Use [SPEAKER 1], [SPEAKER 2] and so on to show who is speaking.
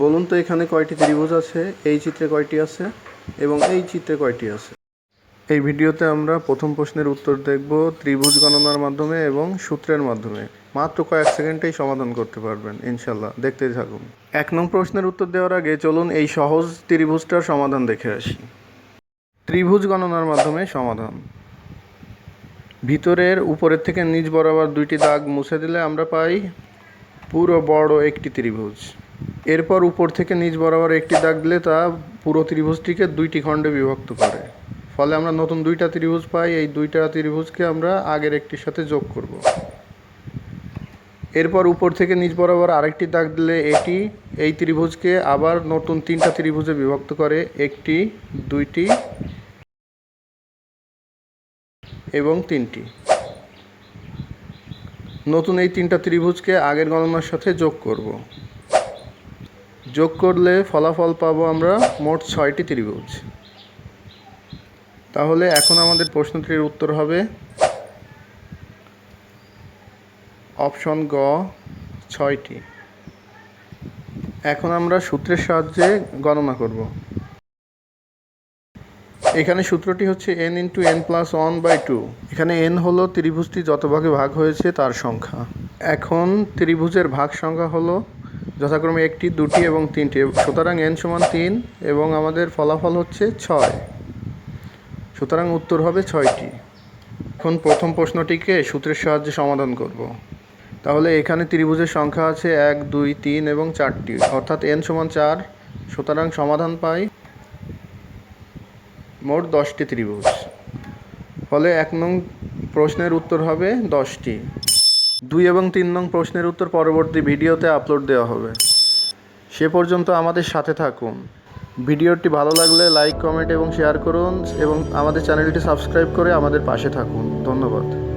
[SPEAKER 1] বলুন তো এখানে কয়টি ত্রিভুজ আছে? এই চিত্রে কয়টি আছে? এবং এই চিত্রে কয়টি আছে? এই ভিডিওতে আমরা প্রথম প্রশ্নের উত্তর দেখব ত্রিভুজ গণনার মাধ্যমে এবং সূত্রের মাধ্যমে। মাত্র কয়েক সেকেন্ডেই সমাধান করতে পারবেন, ইনশাল্লাহ। দেখতে থাকুন। এক নং প্রশ্নের উত্তর দেওয়ার আগে চলুন এই সহজ ত্রিভুজটার সমাধান দেখে আসি। ত্রিভুজ গণনার মাধ্যমে সমাধান। ভিতরের উপরের থেকে নিচ বরাবর দুইটি দাগ মুছে দিলে আমরা পাই পুরো বড় একটি ত্রিভুজ। এরপর উপর থেকে নিচ বরাবর একটি দাগ দিলে তা পুরো ত্রিভুজটিকে দুইটি খণ্ডে বিভক্ত করে। ফলে আমরা নতুন দুইটা ত্রিভুজ পাই, এই দুইটা ত্রিভুজকে আমরা আগের একটির সাথে যোগ করব। এরপর উপর থেকে নিচ বরাবর আরেকটি দাগ দিলে এটি এই ত্রিভুজকে আবার নতুন তিনটা ত্রিভুজে বিভক্ত করে, একটি, দুইটি এবং তিনটি। নতুন এই তিনটা ত্রিভুজকে আগের গণনার সাথে যোগ করব। যোগ করলে ফলাফল পাবো আমরা মোট ছয়টি ত্রিভুজ। তাহলে এখন আমাদের প্রশ্নটির উত্তর হবে অপশন গ, ছয়টি। এখন আমরা সূত্রের সাহায্যে গণনা করব। এখানে সূত্রটি হচ্ছে N into N plus one by two এখানে এন হলো ত্রিভুজটি যত ভাগে ভাগ হয়েছে তার সংখ্যা। এখন ত্রিভুজের ভাগ সংখ্যা হলো যথাক্রমে একটি, দুটি এবং তিনটি। সুতরাং এন সমান তিন এবং আমাদের ফলাফল হচ্ছে ছয়। সুতরাং উত্তর হবে ছয়টি। এখন প্রথম প্রশ্নটিকে সূত্রের সাহায্যে সমাধান করব। তাহলে এখানে ত্রিভুজের সংখ্যা আছে এক, দুই, তিন এবং চারটি। অর্থাৎ এন সমান চার। সুতরাং সমাধান পাই মোট দশটি ত্রিভুজ। ফলে এক নং প্রশ্নের উত্তর হবে দশটি। দুই এবং তিন নং প্রশ্নের উত্তর পরবর্তী ভিডিওতে আপলোড দেওয়া হবে। সে পর্যন্ত আমাদের সাথে থাকুন। ভিডিওটি ভালো লাগলে লাইক, কমেন্ট এবং শেয়ার করুন এবং আমাদের চ্যানেলটি সাবস্ক্রাইব করে আমাদের পাশে থাকুন। ধন্যবাদ।